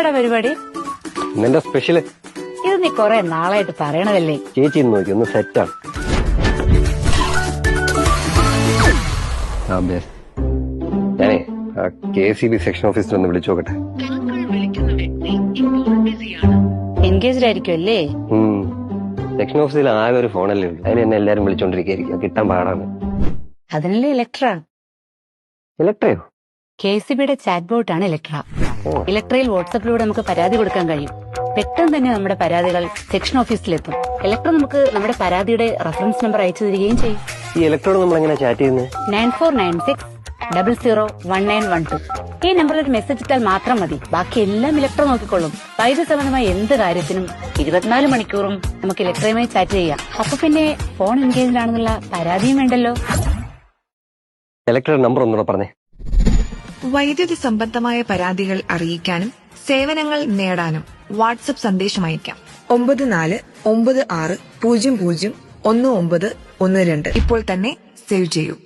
എന്താടാ പരിപാടി? നിന്റെ സ്പെഷ്യൽ ഇത് നീ കൊറേ നാളായിട്ട് പറയണതല്ലേ? ചേച്ചി നോക്കി ഒന്ന് സെറ്റാണ് ഞാനേ കെ സി ബി സെക്ഷൻ ഓഫീസിൽ ഒന്ന് വിളിച്ചു നോക്കട്ടെ. എൻഗേജ്ഡ് ആയിരിക്കും അല്ലേ സെക്ഷൻ ഓഫീസിൽ ആകെ ഒരു ഫോണല്ലേ ഉള്ളൂ. അതിന് എന്നെ എല്ലാരും വിളിച്ചോണ്ടിരിക്കുകയായിരിക്കും കിട്ടാൻ പാടാണ്. അതിനല്ലേ ഇലക്ട്ര ഇലക്ട്രയോ കെ സി ബിയുടെ ചാറ്റ് ബോട്ടാണ് ഇലക്ട്ര. ഇലക്ട്രയിൽ വാട്സപ്പിലൂടെ നമുക്ക് പരാതി കൊടുക്കാൻ കഴിയും. പെട്ടെന്ന് തന്നെ നമ്മുടെ പരാതികൾ സെക്ഷൻ ഓഫീസിലെത്തും. ഇലക്ട്രോ നമുക്ക് നമ്മുടെ പരാതിയുടെ റഫറൻസ് നമ്പർ അയച്ചു തരികയും ചെയ്യും. ഈ ഇലക്ട്രോട് നമ്മൾ എങ്ങനെ ചാറ്റ് ചെയ്യുന്നത് nine four nine six double zero one nine one two. ഈ നമ്പറിൽ ഒരു മെസ്സേജ് ഇട്ടാൽ മാത്രം മതി. ബാക്കി എല്ലാം ഇലക്ട്രോ നോക്കിക്കൊള്ളും. വൈദ്യുതി സംബന്ധമായ എന്ത് കാര്യത്തിനും ഇരുപത്തിനാല് മണിക്കൂറും നമുക്ക് ഇലക്ട്രോയുമായി ചാറ്റ് ചെയ്യാം. അപ്പൊ പിന്നെ ഫോൺ എൻഗേജിലാണെന്നുള്ള പരാതിയും വേണ്ടല്ലോ. ഇലക്ട്രോ നമ്പർ ഒന്നുകൂടെ പറഞ്ഞേ. വൈദ്യുതി സംബന്ധമായ പരാതികൾ അറിയിക്കാനും സേവനങ്ങൾ നേടാനും വാട്സപ്പ് സന്ദേശം അയക്കാം. ഒമ്പത് നാല് ഒമ്പത് ആറ് പൂജ്യം പൂജ്യം ഒന്ന് ഒമ്പത് ഒന്ന് രണ്ട്. ഇപ്പോൾ തന്നെ സേവ് ചെയ്യൂ.